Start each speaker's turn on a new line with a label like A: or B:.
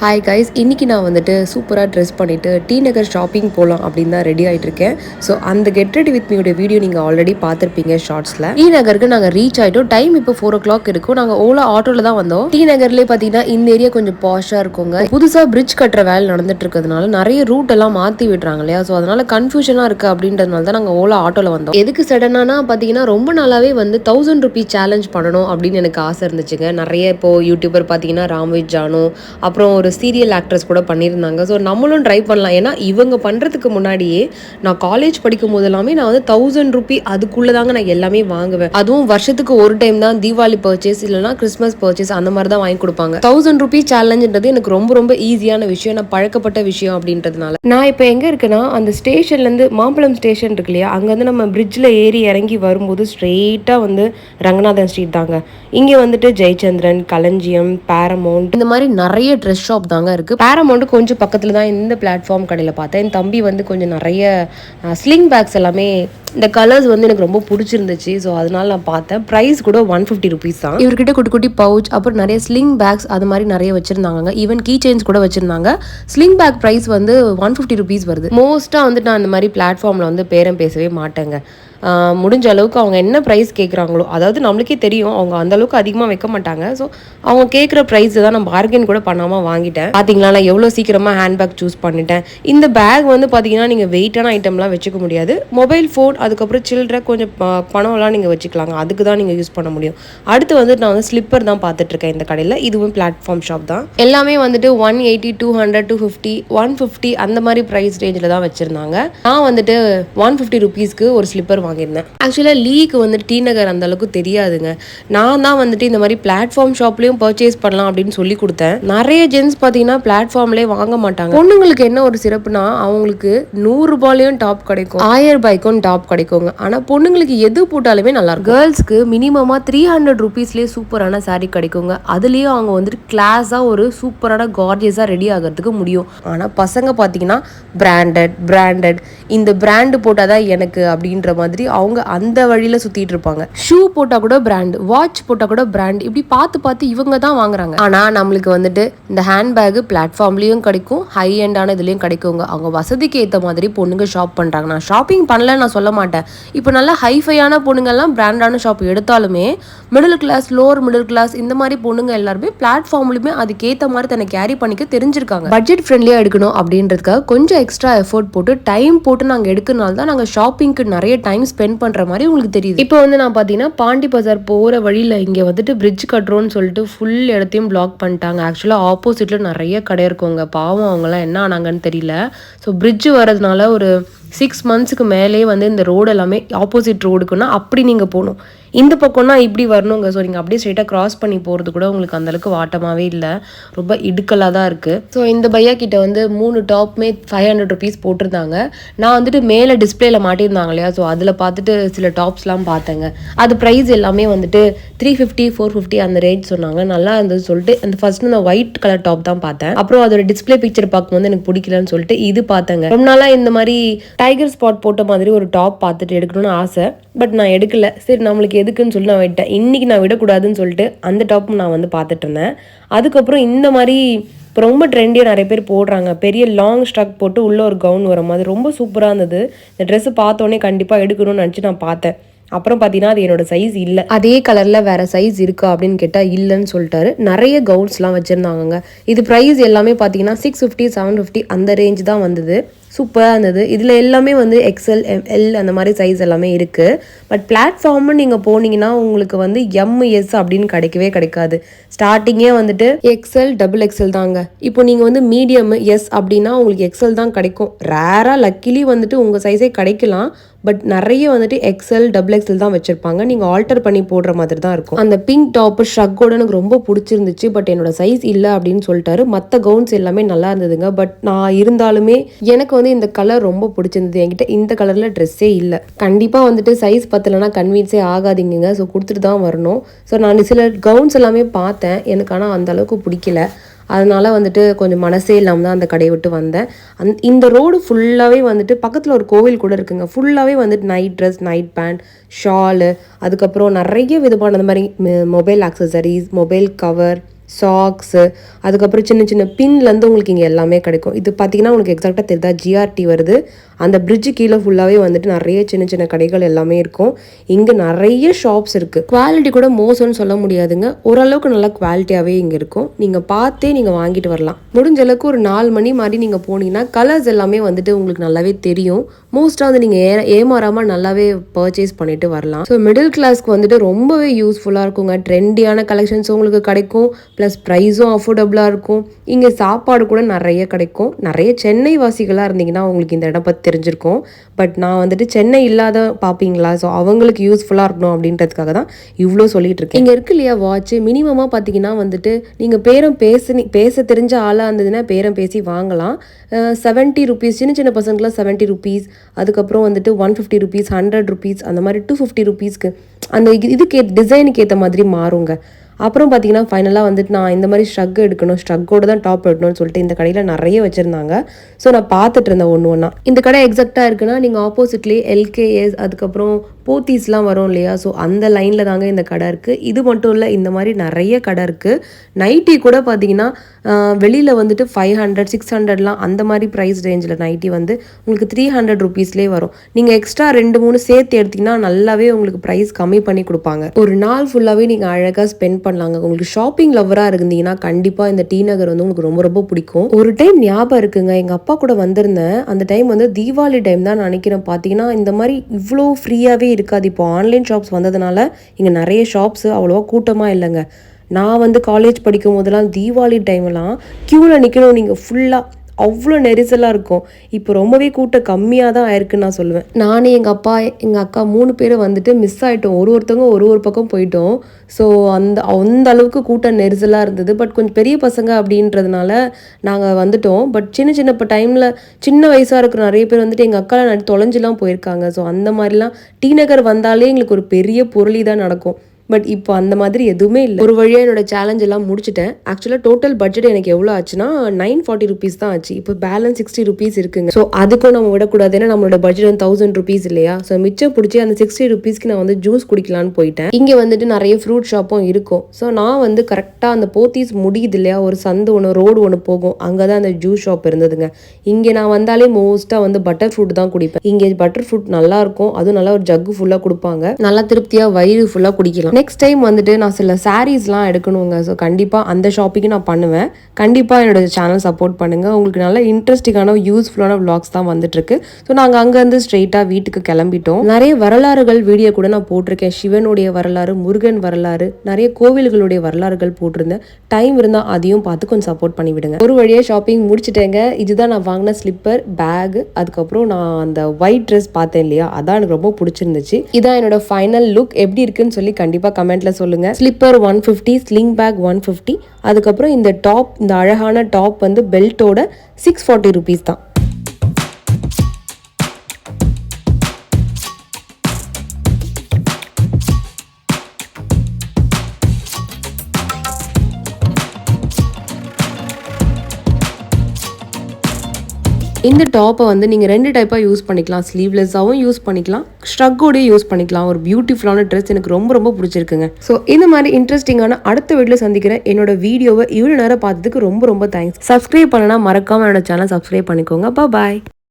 A: Hi guys இன்னைக்கு நான் வந்துட்டு சூப்பராக ட்ரெஸ் பண்ணிவிட்டு டி நகர் ஷாப்பிங் போகலாம் அப்படின்னு தான் ரெடி ஆகிட்டு இருக்கேன். ஸோ அந்த கெட் ரெடி வித் மீயோட வீடியோ நீங்கள் ஆல்ரெடி பார்த்துருப்பீங்க ஷார்ட்ஸில் டி நகருக்கு நாங்கள் ரீச் ஆகிட்டோம் டைம் இப்போ ஃபோர் ஓ கிளாக் இருக்கும் நாங்கள் ஓலா ஆட்டோவில் தான் வந்தோம். டி நகர்லேயே பார்த்தீங்கன்னா இந்த ஏரியா கொஞ்சம் பாஷாக இருக்குங்க. புதுசாக பிரிட்ஜ் கட்டுற வேலை நடந்துட்டு இருக்கிறதுனால நிறைய ரூட் எல்லாம் மாற்றி விடுறாங்க இல்லையா? ஸோ அதனால கன்ஃபியூஷனாக இருக்குது அப்படின்றதுனால தான் நாங்கள் ஓலா ஆட்டோவில் வந்தோம். எதுக்கு சடனானா பார்த்தீங்கன்னா ரொம்ப நாளாகவே வந்து தௌசண்ட் ருபீஸ் சேலஞ்ச் பண்ணணும் அப்படின்னு எனக்கு ஆசை இருந்துச்சுங்க. நிறைய இப்போ யூடியூபர் பார்த்தீங்கன்னா ராம்வித் ஜானு அப்புறம் ஒரு சீரியல் ஆக்ட்ரஸ் கூட பண்ணியிருந்தாங்க. ஸோ நம்மளும் ட்ரை பண்ணலாம். ஏன்னா இவங்க பண்ணுறதுக்கு முன்னாடியே நான் காலேஜ் படிக்கும் போது எல்லாமே நான் வந்து தௌசண்ட் ருபி அதுக்குள்ளே தாங்க நான் எல்லாமே வாங்குவேன். அதுவும் வருஷத்துக்கு ஒரு டைம் தான் தீபாவளி பர்ச்சேஸ் இல்லைனா கிறிஸ்மஸ் பர்ச்சேஸ் அந்த மாதிரி தான் வாங்கி கொடுப்பாங்க. தௌசண்ட் ருபி சேலஞ்சுன்றது எனக்கு ரொம்ப ரொம்ப ஈஸியான விஷயம். நான் பழக்கப்பட்ட விஷயம் அப்படின்றதுனால. நான் இப்போ எங்கே இருக்கேன்னா அந்த ஸ்டேஷன்லேருந்து மாம்பழம் ஸ்டேஷன் இருக்கு இல்லையா? அங்கேருந்து நம்ம பிரிட்ஜில் ஏறி இறங்கி வரும்போது ஸ்ட்ரெயிட்டாக வந்து ரங்கநாதன் ஸ்ட்ரீட் தாங்க. இங்கே வந்துட்டு ஜெயச்சந்திரன் களஞ்சியம் பேரமௌண்ட் இந்த மாதிரி நிறைய ட்ரெஸ் ஷாப் தாங்க இருக்கு. பேரமௌண்ட் கொஞ்சம் பக்கத்தில் தான் இந்த பிளாட்ஃபார்ம் கடையில் பார்த்தேன். என் தம்பி வந்து கொஞ்சம் நிறைய ஸ்லிங் பேக்ஸ் எல்லாமே இந்த கலர்ஸ் வந்து எனக்கு ரொம்ப பிடிச்சிருந்துச்சு. ஸோ அதனால நான் பார்த்தேன். ப்ரைஸ் கூட ஒன் ஃபிஃப்டி ருபீஸ் தான். இவர்கிட்ட குட்டி குட்டி பவுச் அப்புறம் நிறைய ஸ்லிங் பேக்ஸ் அது மாதிரி நிறைய வச்சிருந்தாங்க ஈவன் கீ செயின்ஸ் கூட வச்சிருந்தாங்க. ஸ்லிங் பேக் ப்ரைஸ் வந்து ஒன் ஃபிஃப்டி ருபீஸ் வருது. மோஸ்ட்டாக வந்துட்டு நான் இந்த மாதிரி பிளாட்ஃபார்மில் வந்து பேரம் பேசவே மாட்டேங்க. முடிஞ்ச அளவுக்கு அவங்க என்ன ப்ரைஸ் கேட்குறாங்களோ அதாவது நம்மளுக்கே தெரியும் அவங்க அந்தளவுக்கு அதிகமாக வைக்க மாட்டாங்க. ஸோ அவங்க கேட்குற ப்ரைஸ் தான் நான் பார்கென் கூட பண்ணாமல் வாங்கிட்டேன். பார்த்தீங்களா நான் எவ்வளோ சீக்கிரமாக ஹேண்ட்பேக் சூஸ் பண்ணிட்டேன். இந்த பேக் வந்து பார்த்தீங்கன்னா நீங்கள் வெயிட்டான ஐட்டம்லாம் வச்சுக்க முடியாது. மொபைல் ஃபோன் அதுக்கப்புறம் சில்ட்ரை கொஞ்சம் ப- பணம்லாம் நீங்கள் வச்சுக்கலாங்க. அதுக்கு தான் நீங்கள் யூஸ் பண்ண முடியும். அடுத்து வந்துட்டு நான் வந்து ஸ்லிப்பர் தான் பார்த்துட்ருக்கேன் இந்த கடையில். இதுவும் பிளாட்ஃபார்ம் ஷாப் தான். எல்லாமே வந்துட்டு one eighty two hundred two fifty one fifty அந்த மாதிரி ப்ரைஸ் ரேஞ்சில் தான் வச்சுருந்தாங்க. நான் வந்துட்டு ஒன் ஃபிஃப்டி ருபீஸ்க்கு ஒரு ஸ்லிப்பர் வாங்கியிருந்தேன். ஆக்சுவலாக லீக்கு வந்துட்டு டி நகர் அந்தளவுக்கு தெரியாதுங்க. நான் தான் வந்துட்டு இந்த மாதிரி பிளாட்ஃபார்ம் ஷாப்லேயும் பர்ச்சேஸ் பண்ணலாம் அப்படின்னு சொல்லி கொடுத்தேன். நிறைய ஜென்ஸ் பார்த்தீங்கன்னா பிளாட்ஃபார்ம்லேயே வாங்க மாட்டாங்க. பொண்ணுங்களுக்கு என்ன ஒரு சிறப்புனா அவங்களுக்கு நூறு ரூபாயிலையும் டாப் கிடைக்கும். ஆயிரம் ரூபாய்க்கும் டாப் கிடைக்குங்க. ஆனால் பொண்ணுங்களுக்கு எது போட்டாலுமே நல்லா இருக்கும். கேர்ள்ஸ்க்கு மினிமமாக த்ரீ ஹண்ட்ரட் ருபீஸ்லேயே சூப்பரான சாரீ கிடைக்குங்க. அதுலேயும் அவங்க வந்துட்டு கிளாஸாக ஒரு சூப்பரான கார்ஜியஸாக ரெடி ஆகிறதுக்கு முடியும். ஆனால் பசங்க பார்த்தீங்கன்னா பிராண்டட் பிராண்டட் இந்த பிராண்டு போட்டால் தான் எனக்கு அப்படின்ற மாதிரி அவங்க அந்த வழியில் சுற்றிட்டு இருப்பாங்க. ஷூ போட்டால் கூட பிராண்ட் வாட்ச் போட்டால் கூட பிராண்ட் இப்படி பார்த்து பார்த்து இவங்க தான் வாங்குறாங்க. ஆனால் நம்மளுக்கு வந்துட்டு இந்த ஹேண்ட்பேக் பிளாட்ஃபார்ம்லேயும் கிடைக்கும் ஹை எண்டான இதுலேயும் கிடைக்குங்க அவங்க வசதிக்கு ஏற்ற மாதிரி பொண்ணுங்க ஷாப் பண்ணுறாங்க நான் ஷாப்பிங் பண்ணல நான் சொல்ல மாட்டேன். இப்போ நல்லா ஹைஃபையான பொண்ணுங்கள்லாம் பிராண்டான ஷாப் எடுத்தாலுமே middle class lower middle class இந்த மாதிரி பொண்ணுங்க எல்லாருமே பிளாட்ஃபார்ம்லையுமே அதுக்கேற்ற மாதிரி தன்னை கேரி பண்ணிக்க தெரிஞ்சிருக்காங்க. பட்ஜெட் ஃப்ரெண்ட்லியாக எடுக்கணும் அப்படின்றதுக்காக கொஞ்சம் எக்ஸ்ட்ரா எஃபோர்ட் போட்டு டைம் போட்டு நாங்கள் எடுக்கிறனால தான் நாங்கள் ஷாப்பிங்க்கு நிறைய டைம் ஸ்பெண்ட் பண்ணுற மாதிரி உங்களுக்கு தெரியுது. இப்போ வந்து நான் பார்த்தீங்கன்னா பாண்டி பஜார் போகிற வழியில் இங்கே வந்துட்டு பிரிட்ஜ் கட்டுறோன்னு சொல்லிட்டு ஃபுல் இடத்தையும் பிளாக் பண்ணிட்டாங்க. ஆக்சுவலாக ஆப்போசிட்டில் நிறைய கடை இருக்குங்க. பாவம் அவங்களாம் என்ன ஆனாங்கன்னு தெரியல. ஸோ பிரிட்ஜ் வரதுனால ஒரு சிக்ஸ் மந்த்ஸுக்கு மேலே வந்து இந்த ரோடு எல்லாமே ஆப்போசிட் ரோடுக்குன்னா அப்படி நீங்கள் போகணும். இந்த பக்கம்னா இப்படி வரணுங்க. ஸோ நீங்கள் அப்படியே ஸ்ட்ரெயிட்டாக கிராஸ் பண்ணி போகிறது கூட உங்களுக்கு அந்தளவுக்கு வாட்டமாகவே இல்லை. ரொம்ப இடுக்கலாக தான் இருக்குது ஸோ இந்த பையா கிட்ட வந்து மூணு டாப்புமே ஃபைவ் ஹண்ட்ரட் ருபீஸ் போட்டிருந்தாங்க. நான் வந்துட்டு மேலே டிஸ்பிளேல மாட்டியிருந்தாங்க இல்லையா? ஸோ அதில் பார்த்துட்டு சில டாப்ஸ்லாம் பார்த்தேங்க. அது ப்ரைஸ் எல்லாமே வந்துட்டு த்ரீ ஃபிஃப்டி ஃபோர் ஃபிஃப்டி அந்த ரேட் சொன்னாங்க. நல்லா இருந்தது சொல்லிட்டு அந்த ஃபர்ஸ்ட் நான் ஒயிட் கலர் டாப் தான் பார்த்தேன். அப்புறம் அதோட டிஸ்பிளே பிக்சர் பார்க்கும்போது எனக்கு பிடிக்கலன்னு சொல்லிட்டு இது பார்த்தேங்க. ரொம்ப நாளாக இந்த மாதிரி டைகர் ஸ்பாட் போட்ட மாதிரி ஒரு டாப் பார்த்துட்டு எடுக்கணும்னு ஆசை. பட் நான் எடுக்கல. சரி நம்மளுக்கு எதுக்குன்னு சொல்லி நான் விட்டேன். இன்றைக்கி நான் விடக்கூடாதுன்னு சொல்லிட்டு அந்த டாப்பும் நான் வந்து பார்த்துட்டு இருந்தேன். அதுக்கப்புறம் இந்த மாதிரி இப்போ ரொம்ப ட்ரெண்டியாக நிறைய பேர் போடுறாங்க. பெரிய லாங் ஸ்ட்ரக் போட்டு உள்ளே ஒரு கவுன் வர மாதிரி. ரொம்ப சூப்பராக இருந்தது. இந்த ட்ரெஸ்ஸு பார்த்தோன்னே கண்டிப்பாக எடுக்கணும்னு நினச்சி நான் பார்த்தேன். அப்புறம் பார்த்தீங்கன்னா அது என்னோட சைஸ் இல்லை. அதே கலரில் வேற சைஸ் இருக்கா அப்படின்னு கேட்டால் இல்லைன்னு சொல்லிட்டாரு. நிறைய கவுன்ஸ்லாம் வச்சுருந்தாங்கங்க. இது ப்ரைஸ் எல்லாமே பார்த்தீங்கன்னா சிக்ஸ் ஃபிஃப்டி செவன் ஃபிஃப்டி அந்த ரேஞ்ச் தான் வந்தது. சூப்பராக இருந்தது. இதில் எல்லாமே வந்து எக்ஸ்எல் எல் அந்த மாதிரி சைஸ் எல்லாமே இருக்குது பட் பிளாட்ஃபார்ம்னு நீங்கள் போனீங்கன்னா உங்களுக்கு வந்து எம் எஸ் அப்படின்னு கிடைக்கவே கிடைக்காது. ஸ்டார்டிங்கே வந்துட்டு எக்ஸ்எல் டபுள் எக்ஸ்எல் தாங்க. இப்போ நீங்கள் வந்து மீடியம் எஸ் அப்படின்னா உங்களுக்கு எக்ஸ்எல் தான் கிடைக்கும். ரேராக லக்கிலி வந்துட்டு உங்கள் சைஸே கிடைக்கலாம். பட் நிறைய வந்துட்டு எக்ஸ்எல் டபுள் எக்ஸ்எல் தான் வச்சுருப்பாங்க. நீங்கள் ஆல்டர் பண்ணி போடுற மாதிரி தான் இருக்கும். அந்த பிங்க் டாப் ஷக்கோட எனக்கு ரொம்ப பிடிச்சிருந்துச்சு. பட் என்னோட சைஸ் இல்லை அப்படின்னு சொல்லிட்டாரு. மற்ற கவுன்ஸ் எல்லாமே நல்லா இருந்ததுங்க. பட் நான் இருந்தாலுமே எனக்கு வந்து இந்த கலர் ரொம்ப பிடிச்சிருந்தது. என்கிட்ட இந்த கலரில் ட்ரெஸ்ஸே இல்லை. கண்டிப்பாக வந்துட்டு சைஸ் பத்தலைன்னா கன்வீன்ஸே ஆகாதீங்க ஸோ கொடுத்துட்டு தான் வரணும். ஸோ நான் சில கவுன்ஸ் எல்லாமே பார்த்தேன். எனக்கு ஆனால் அந்த அளவுக்கு பிடிக்கல. அதனால் வந்துட்டு கொஞ்சம் மனசே இல்லாமல் தான் அந்த கடையை விட்டு வந்தேன். அந் இந்த ரோடு ஃபுல்லாகவே வந்துட்டு பக்கத்தில் ஒரு கோவில் கூட இருக்குங்க. ஃபுல்லாகவே வந்துட்டு night dress night pant shawl அதுக்கப்புறம் நிறைய விதமான அந்த மாதிரி mobile accessories mobile cover socks அதுக்கப்புறம் சின்ன சின்ன பின்லேருந்து உங்களுக்கு இங்கே எல்லாமே கிடைக்கும். இது பார்த்தீங்கன்னா உங்களுக்கு எக்ஸாக்டாக தெரியுதா ஜிஆர்டி வருது. அந்த பிரிட்ஜு கீழே ஃபுல்லாகவே வந்துட்டு நிறைய சின்ன சின்ன கடைகள் எல்லாமே இருக்கும். இங்கே நிறைய ஷாப்ஸ் இருக்குது குவாலிட்டி கூட மோசம்னு சொல்ல முடியாதுங்க. ஓரளவுக்கு நல்லா குவாலிட்டியாகவே இங்கே இருக்கும். நீங்கள் பார்த்தே நீங்கள் வாங்கிட்டு வரலாம். முடிஞ்ச அளவுக்கு ஒரு நாலு மணி மாதிரி நீங்கள் போனீங்கன்னா கலர்ஸ் எல்லாமே வந்துட்டு உங்களுக்கு நல்லாவே தெரியும். மோஸ்ட்டாக வந்து நீங்கள் ஏ ஏமாறாமல் நல்லாவே பர்ச்சேஸ் பண்ணிட்டு வரலாம். ஸோ மிடில் கிளாஸ்க்கு வந்துட்டு ரொம்பவே யூஸ்ஃபுல்லாக இருக்குங்க. ட்ரெண்டியான கலெக்ஷன்ஸ் உங்களுக்கு கிடைக்கும். ப்ளஸ் ப்ரைஸும் அஃபோர்டபுளாக இருக்கும். இங்கே சாப்பாடு கூட நிறைய கிடைக்கும். நிறைய சென்னை வாசிகளாக இருந்தீங்கன்னா உங்களுக்கு இந்த இடம் பற்றி தெரிஞ்சிருக்கும். பட் நான் வந்துட்டு சென்னை இல்லாத பார்ப்பீங்களா ஸோ அவங்களுக்கு யூஸ்ஃபுல்லாக இருக்கணும் அப்படின்றதுக்காக தான் இவ்வளோ சொல்லிட்டு இருக்கேன். இங்கே இருக்கு இல்லையா வாட்ச் மினிமமாக பார்த்தீங்கன்னா வந்துட்டு நீங்கள் பேரம் பேசி பேச தெரிஞ்ச ஆளாக இருந்ததுன்னா பேரம் பேசி வாங்கலாம். செவன்ட்டி ருபீஸ் சின்ன சின்ன பசங்களுக்குலாம் செவன்ட்டி ருபீஸ் அதுக்கப்புறம் வந்துட்டு one fifty rupees hundred rupees அந்த மாதிரி டூ ஃபிஃப்டி ருபீஸ்க்கு அந்த இது- இதுக்கு டிசைனுக்கு ஏற்ற மாதிரி மாறுங்க. அப்புறம் பார்த்தீங்கன்னா ஃபைனலாக வந்துட்டு நான் இந்த மாதிரி ஸ்ட்ரக் எடுக்கணும் ஸ்ட்ரக்கோட தான் டாப் எடுக்கணும்னு சொல்லிட்டு இந்த கடையில் நிறைய வச்சுருந்தாங்க. ஸோ நான் பார்த்துட்டு இருந்தேன் ஒன்று ஒன்றா இந்த கடை எக்ஸாக்டாக இருக்குன்னா நீங்கள் ஆப்போசிட்லேயே எல்கேஎஸ் அதுக்கப்புறம் போத்தீஸ்லாம் வரும் இல்லையா? ஸோ அந்த லைனில் தாங்க இந்த கடை இருக்குது இது மட்டும் இல்லை இந்த மாதிரி நிறைய கடை இருக்குது நைட்டி கூட பார்த்தீங்கன்னா வெளியில் வந்துட்டு ஃபைவ் ஹண்ட்ரட் சிக்ஸ் ஹண்ட்ரட்லாம் அந்த மாதிரி ப்ரைஸ் ரேஞ்சில் நைட்டி வந்து உங்களுக்கு த்ரீ ஹண்ட்ரட் ருபீஸ்லேயே வரும். நீங்கள் எக்ஸ்ட்ரா ரெண்டு மூணு சேர்த்து எடுத்தீங்கன்னா நல்லாவே உங்களுக்கு ப்ரைஸ் கம்மி பண்ணி கொடுப்பாங்க. ஒரு நாள் ஃபுல்லாகவே நீங்கள் அழகாக ஸ்பெண்ட் பண்ணலாங்க. உங்களுக்கு ஷாப்பிங் லவராக இருந்தீங்கன்னா கண்டிப்பாக இந்த டி நகர் வந்து உங்களுக்கு ரொம்ப ரொம்ப பிடிக்கும். ஒரு டைம் ஞாபகம் இருக்குங்க. எங்கள் அப்பா கூட வந்திருந்தேன். அந்த டைம் வந்து தீபாவளி டைம் தான் நினைக்கிறேன். பார்த்தீங்கன்னா இந்த மாதிரி இவ்வளோ ஃப்ரீயாகவே இருக்காது. இப்போ ஆன்லைன் ஷாப்ஸ் வந்ததுனால இங்கே நிறைய ஷாப்ஸ் அவ்வளோவா கூட்டமாக இல்லைங்க. நான் வந்து காலேஜ் படிக்கும் போதெல்லாம் தீபாவளி டைம்லாம் க்யூவில் நிற்கணும் நீங்கள் ஃபுல்லாக அவ்வளோ நெரிசலாக இருக்கும். இப்போ ரொம்பவே கூட்டம் கம்மியாக தான் ஆயிருக்குன்னு நான் சொல்லுவேன். நானே எங்கள் அப்பா எங்கள் அக்கா மூணு பேரும் வந்துட்டு மிஸ் ஆகிட்டோம் ஒரு ஒருத்தவங்க ஒரு ஒரு பக்கம் போயிட்டோம். ஸோ அந்த அந்த அளவுக்கு கூட்டம் நெரிசலாக இருந்தது. பட் கொஞ்சம் பெரிய பசங்க அப்படின்றதுனால நாங்கள் வந்துட்டோம். பட் சின்ன சின்ன இப்போ டைமில் சின்ன வயசாக இருக்கிற நிறைய பேர் வந்துட்டு எங்கள் அக்காலாம் தொலைஞ்சிலாம் போயிருக்காங்க. ஸோ அந்த மாதிரிலாம் டி நகர் வந்தாலே எங்களுக்கு ஒரு பெரிய பொருளி தான் நடக்கும். பட் இப்போ அந்த மாதிரி எதுவுமே இல்லை. ஒரு வழியாக என்னோட சேலஞ்ச் எல்லாம் முடிச்சிட்டேன். ஆக்சுவலாக டோட்டல் பட்ஜெட் எனக்கு எவ்வளோ ஆச்சுன்னா நைன் ஃபார்ட்டி ருபீஸ் தான் ஆச்சு. இப்போ பேலன்ஸ் சிக்ஸ்டி ருபீஸ் இருக்குங்க. ஸோ அதுக்கும் நம்ம விடக்கூடாது. ஏன்னா நம்மளோட பட்ஜெட் வந்து தௌசண்ட் ருபீஸ் இல்லையா? ஸோ மிச்சம் பிடிச்சி அந்த சிக்ஸ்டி ருபீஸ்க்கு நான் வந்து ஜூஸ் குடிக்கலான்னு போயிட்டேன். இங்கே வந்துட்டு நிறைய ஃப்ரூட் ஷாப்பும் இருக்கும். ஸோ நான் வந்து கரெக்டாக அந்த போத்தீஸ் முடியுது இல்லையா? ஒரு சந்து ஒன்று ரோடு ஒன்று போகும். அங்கே தான் அந்த ஜூஸ் ஷாப் இருந்ததுங்க. இங்கே நான் வந்தாலே மோஸ்ட்டாக வந்து பட்டர் ஃப்ரூட் தான் குடிப்பேன். இங்கே பட்டர் ஃப்ரூட் நல்லா இருக்கும். அதுவும் நல்லா ஒரு ஜக்கு ஃபுல்லாக கொடுப்பாங்க. நல்லா திருப்தியாக வயிறு ஃபுல்லாக குடிக்கலாம். நெக்ஸ்ட் டைம் வந்துட்டு நான் சில சாரீஸ்லாம் எடுக்கணுங்க. ஸோ கண்டிப்பாக அந்த ஷாப்பிங்கும் நான் பண்ணுவேன். கண்டிப்பாக என்னோட சேனல் சப்போர்ட் பண்ணுங்கள் உங்களுக்கு நல்ல இன்ட்ரெஸ்டிங்கான யூஸ்ஃபுல்லான விளாக்ஸ் தான் வந்துட்டுருக்கு. ஸோ நாங்கள் அங்கேருந்து ஸ்ட்ரெயிட்டாக வீட்டுக்கு கிளம்பிட்டோம். நிறைய வரலாறுகள் வீடியோ கூட நான் போட்டிருக்கேன். சிவனுடைய வரலாறு முருகன் வரலாறு நிறைய கோவில்களுடைய வரலாறுகள் போட்டிருந்தேன். டைம் இருந்தால் அதையும் பார்த்து கொஞ்சம் சப்போர்ட் பண்ணிவிடுங்க ஒரு வழியாக ஷாப்பிங் முடிச்சிட்டேங்க. இதுதான் நான் வாங்கின ஸ்லிப்பர் பேக் அதுக்கப்புறம் நான் அந்த ஒயிட் ட்ரெஸ் பார்த்தேன் இல்லையா? அதான் எனக்கு ரொம்ப பிடிச்சிருந்துச்சு. இதான் என்னோட ஃபைனல் லுக் எப்படி இருக்குன்னு சொல்லி கண்டிப்பாக கமெண்ட்ல சொல்லுங்க. Slipper one fifty sling bag one fifty அதுக்கப்புறம் இந்த டாப் இந்த அழகான டாப் வந்து பெல்ட்டோட சிக்ஸ் ஃபார்ட்டி ருபீஸ் தான். இந்த டாப்பை வந்து நீங்கள் ரெண்டு டைப்பாக யூஸ் பண்ணிக்கலாம். ஸ்லீவ்லெஸ்ஸாகவும் யூஸ் பண்ணிக்கலாம். ஸ்ட்ரக்கோடய யூஸ் பண்ணிக்கலாம். ஒரு பியூட்டிஃபுல்லான ட்ரெஸ் எனக்கு ரொம்ப ரொம்ப பிடிச்சிருக்குங்க. ஸோ இந்த மாதிரி இன்ட்ரெஸ்டிங்கான அடுத்த வீட்டில் சந்திக்கிறேன் என்னோட வீடியோவை இவ்வளோ நேரம் பார்த்ததுக்கு ரொம்ப ரொம்ப தேங்க்ஸ் சப்ஸ்கிரைப் பண்ணனா மறக்காமல் என்னோட சேனல் சப்ஸ்கிரைப் பண்ணிக்கோங்க. பாய்